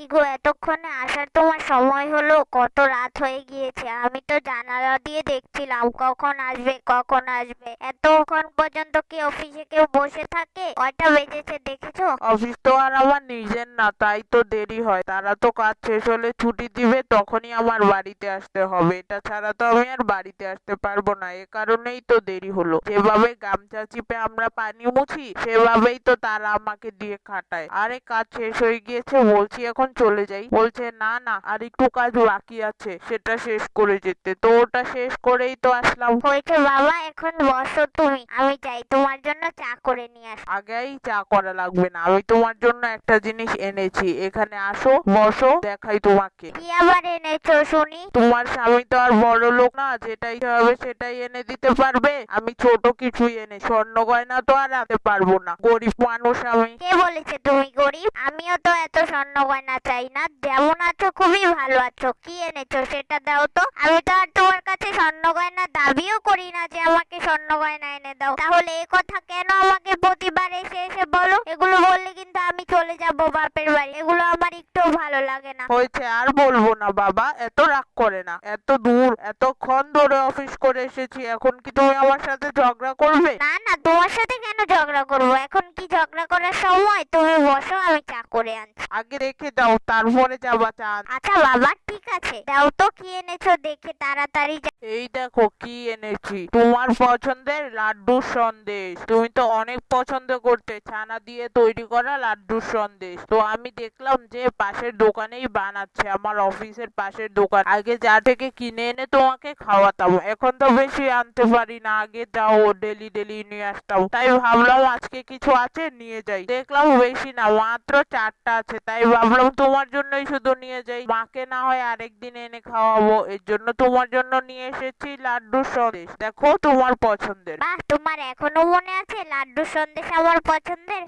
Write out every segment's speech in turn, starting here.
কি গো, এতক্ষণে আসার তোমার সময় হলো, কত রাত হয়ে গিয়েছে, আমি তো জানালা দিয়ে দেখছিলাম, কখন আসবে কখন আসবে। এতক্ষণ পর্যন্ত কি অফিসে কেউ বসে থাকে? কয়টা বেজেছে, দেখেছ? অফিস তো আর আমার নিজের না, তাই তো দেরি হয়। তারা তো কাজ শেষ হলে ছুটি দিবে, তখনই আমার বাড়িতে আসতে হবে। এটা ছাড়া তো আমি আর বাড়িতে আসতে পারব না, এ কারণেই তো দেরি হলো। যেভাবে গামছা চিপে আমরা পানি মুছি, সেভাবেই তো তারা আমাকে দিয়ে খাটায়। আরে, কাজ শেষ হয়ে গিয়েছে, বলছি এখন চলে যাই। বলছে না না আর একটু কাজ বাকি আছে সেটা শেষ করে যেতে। তো ওটা শেষ করেই তো আসলাম। হয়েছে বাবা এখন বসো তুমি আমি যাই তোমার জন্য চা করে নিয়ে আস। আগেই চা করা লাগবে না আমি তোমার জন্য একটা জিনিস এনেছি এখানে আসো বসো দেখাই তোমাকে। কি আবার এনেছো শুনি? তোমার স্বামী তো আর বড় লোক না যেটাই হবে সেটাই এনে দিতে পারবে। আমি ছোট কিছুই এনে স্বর্ণ গয়না তো আর আনতে পারব না গরিব মানুষ আমি। কে বলেছে তুমি গরিব? আমিও তো এত স্বর্ণ গয়না চাই না? যেমন আছো খুবই ভালো আছো। কি এনেছো সেটা দাও তো। আমি তো আর তোমার কাছে স্বর্ণ গয়না দাবিও করি না যে আমাকে স্বর্ণ গয়না এনে দাও। তাহলে এ কথা কেন আমাকে প্রতিবার এসে এসে বলো? এগুলো বললে কিন্তু আমি চলে যাব বাপের বাড়ি। এগুলো আমার একটু ভালো লাগে না। হয়েছে আর বলব না বাবা এত রাগ করে না। এত দূর এতক্ষণ ধরে অফিস করে এসেছি এখন কি তুমি আমার সাথে ঝগড়া করবে? না না তোমার সাথে কেন ঝগড়া করব? এখন কি ঝগড়া করার সময়? তুমি বসো আমি চা করে আনছি। আগে রেখে দাও তারপরে যাবা চান আচ্ছা বাবা ঠিক আছে। দাও তো কি এনেছো দেখে তাড়াতাড়ি এই দেখো কি এনেছি। তোমার পছন্দের লাড্ডুর সন্দেশ। তুমি তো অনেক পছন্দ করতে ছানা দিয়ে তৈরি করা লাড্ডুর সন্দেশ। তো আমি দেখলাম যে পাশের দোকানেই বানাচ্ছে, আমার অফিসের পাশের দোকান। আগে যা থেকে কিনে এনে তোমাকে খাওয়াতাম। এখন তো বেশি আনতে পারি না। আগে যাও, ডেলি ডেলি নিয়ে আসতাম। তাই ভাবলাম আজকে কিছু আছে, নিয়ে যাই। দেখলাম বেশি না, মাত্র চারটা আছে। তাই ভাবলাম তোমার জন্যই শুধু নিয়ে যাই। মাকে না হয় আরেকদিন এনে খাওয়াবো। এর জন্য তোমার জন্য নিয়ে এসেছি লাড্ডুর সন্দেশ। দেখো তোমার পছন্দের। বাহ, তোমার এখনও মনে আছে? লাড্ডু সন্দেশ আমার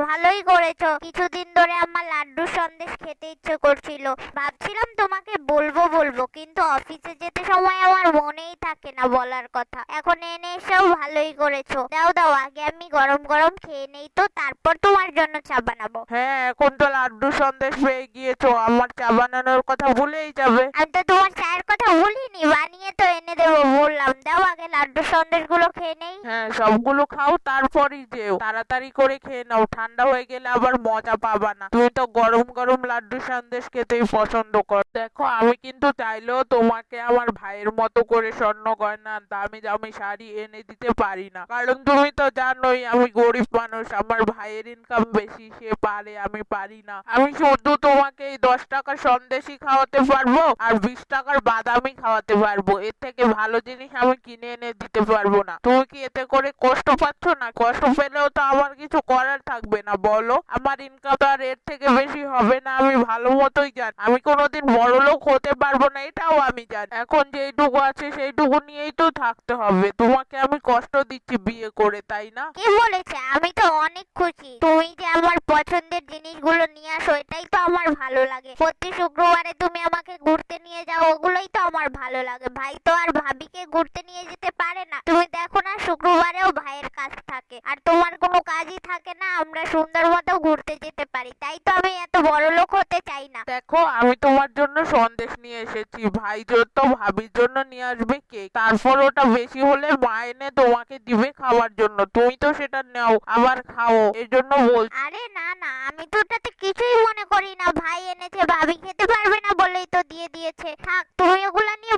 ভালোই করেছ। কিছুদিন ধরে আমার লাড্ডু সন্দেশ খেতে ইচ্ছে করছিল। ভাবছিলাম তোমাকে বলব বলব কিন্তু অফিসে যেতে সময় আমার মনেই থাকে না বলার কথা। এখন এনে এসেও ভালোই করেছ। দাও দাও আগে আমি গরম গরম খেয়ে নেই তো তারপর তোমার জন্য চা বানাবো। হ্যাঁ এখন তো লাড্ডু সন্দেশ পেয়ে গিয়েছো আমার চা বানানোর কথা ভুলেই যাবে। আমি তো তোমার চায়ের কথা বলিনি বানিয়ে তো এনে দেবো বললাম। দাও আগে লাড্ডু সন্দেশগুলো খেয়ে নেই। হ্যাঁ সবগুলো খাও তারপরই যেও। তাড়াতাড়ি করে খেয়ে নাও। ঠান্ডা হয়ে গেলে আবার মজা পাবা না। তুমি তো গরম গরম লাড্ডু সন্দেশ খেতেই পছন্দ কর। দেখো, আমি কিন্তু চাইলেও তোমাকে আমার ভাইয়ের মতো করে স্বর্ণ গয়না, দামি দামি শাড়ি এনে দিতে পারি না। কারণ তুমি তো জানোই আমি গরিব মানুষ, আমার ভাইয়ের ইনকাম বেশি, সে পারে, আমি পারি না। আমি শুধু তোমাকে এই দশ টাকার সন্দেশই খাওয়াতে পারব আর বিশ টাকার বাদামই খাওয়াতে পারব। এর থেকে ভালো জিনিস আমি কিনে এনে দিতে পারব না। তুমি কি এতে করে কষ্ট পাচ্ছ না? কষ্ট পেলেও তো আমার কিছু করার থাকবে না, বলো? আমার ইনকাম তো আর এর থেকে বেশি হবে না, আমি ভালো মতোই জানি। আমি কোনোদিন বড় লোক হতে পারব না, এটাও আমি জানি। এখন যেইটুকু আছে সেইটুকু নিয়েই তো থাকতে হবে। তোমাকে আমি কষ্ট দিচ্ছি বিয়ে করে, তাই না? কে বলেছে? আমি তো অনেক খুশি। তুমি যে আমার পছন্দের জিনিসগুলো নিয়ে আসো, এটাই তো আমার ভালো লাগে। প্রতি শুক্রবারে তুমি আমাকে ঘুরতে নিয়ে যাও, ওগুলোই তো আমার ভালো লাগে। ভাই তো আর ভাবিকে ঘুরতে নিয়ে যেতে পারে না। তুমি দেখো না শুক্রবারেও ভাইয়ের কাজ থাকে। আর তোমার কোনো কাজই থাকে না আমরা সুন্দর মতো ঘুরতে যেতে পারি। তাই তো আমি এত বড় লোক হতে চাই না। দেখো আমি তোমার জন্য সন্দেশ নিয়ে এসেছি। ভাই তো ভাবির জন্য নিয়ে আসবে কেক। তারপর ওটা বেশি হলে মা এনে তোমাকে দিবে খাওয়ার জন্য। তুমি তো সেটা নাও আবার খাও। এর জন্য বল আরে না না আমি তো ওটাতে কিছুই মনে করি না। ভাই এনেছে ভাবি খেতে পারবে না বলেই তো দিয়ে দিয়েছে। থাক তুমি ওগুলা নিয়ে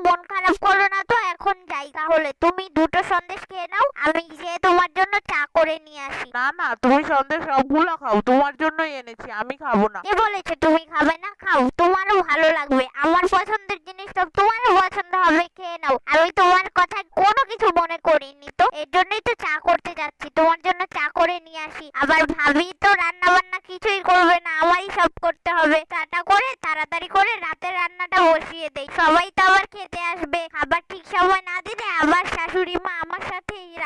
আমি গিয়ে তোমার জন্য চা করে নিয়ে আসি। না না তুমি সন্দেশ সবগুলো খাও তোমার জন্যই এনেছি আমি খাব না। কে বলেছে তুমি খাবে না? খাও তোমারও ভালো লাগবে। আমার পছন্দের জিনিস সব তোমারও পছন্দ হবে খেয়ে নাও। আমি তোমার কথায় কোনো কিছু মনে করিনি তো। এর জন্যই তো চা করতে যাচ্ছি তোমার জন্য চা করে নিয়ে আসি। আবার ভাবি তো রান্না বান্না কিছুই করবে না আমারই সব করতে হবে। চাটা করে তাড়াতাড়ি করে রাতের রান্নাটা বসিয়ে দেই। সবাই তো আবার খেতে আসবে। খাবার ঠিক সময় না দিলে আবার শাশুড়ি মা আমার সাথে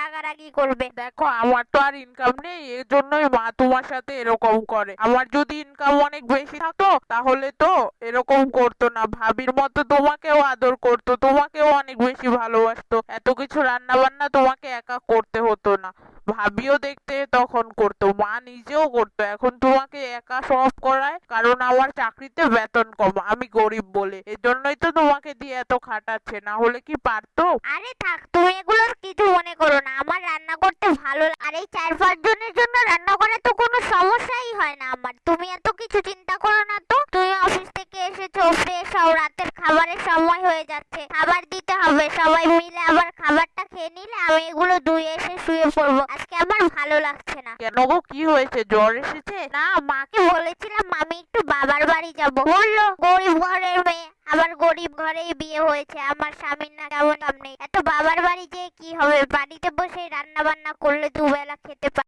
রাগারাগি করবে। দেখো, আমার তো আর ইনকাম নেই এর জন্যই মা তোমার সাথে এরকম করে। আমার যদি ইনকাম অনেক বেশি থাকতো, তাহলে তো এরকম করতো না। ভাবির মতো তোমাকেও আদর করতো, তোমাকেও অনেক বেশি ভালোবাসতো। এত কিছু রান্না বান্না তোমাকে একা করতে হতো না। ভাবিও দেখতে তখন করতো, মা নিজেও করতো। এখন তোমাকে একা সব করায়, কারণ আমার চাকরিতে বেতন কম, আমি গরিব বলে। এজন্যই তো তোমাকে দিয়ে এত খাটাচ্ছে, না হলে কি পারতো? আরে থাক, তুমি এগুলোর কিছু মনে করো না। আমার রান্না করতে ভালো। আর এই চার পাঁচ জনের জন্য রান্না করা তো কোনো সমস্যাই হয় না আমার। তুমি এত কিছু চিন্তা করো না তো। তুমি অফিস থেকে এসেছ ফ্রেশ হও। রাতের খাবারের সময় হয়ে যাচ্ছে। খাবার দিতে হবে, সবাই মিলে আবার খাবারটা খেয়ে নিলে আমি এগুলো ধুয়ে এসে শুয়ে পড়ব। আজকে আমার ভালো লাগছে না। কেন গো? কি হয়েছে? জ্বর এসেছে? না মাকে বলেছিলাম আমি একটু বাবার বাড়ি যাব। বলল? গরিব ঘরের মেয়ে। আমার গরিব ঘরেই বিয়ে হয়েছে। আমার স্বামীর না কেমন কাম নেই। এত বাবার বাড়ি যে কি হবে? বাড়িতে বসে রান্না বান্না করলে দুবেলা খেতে পারে।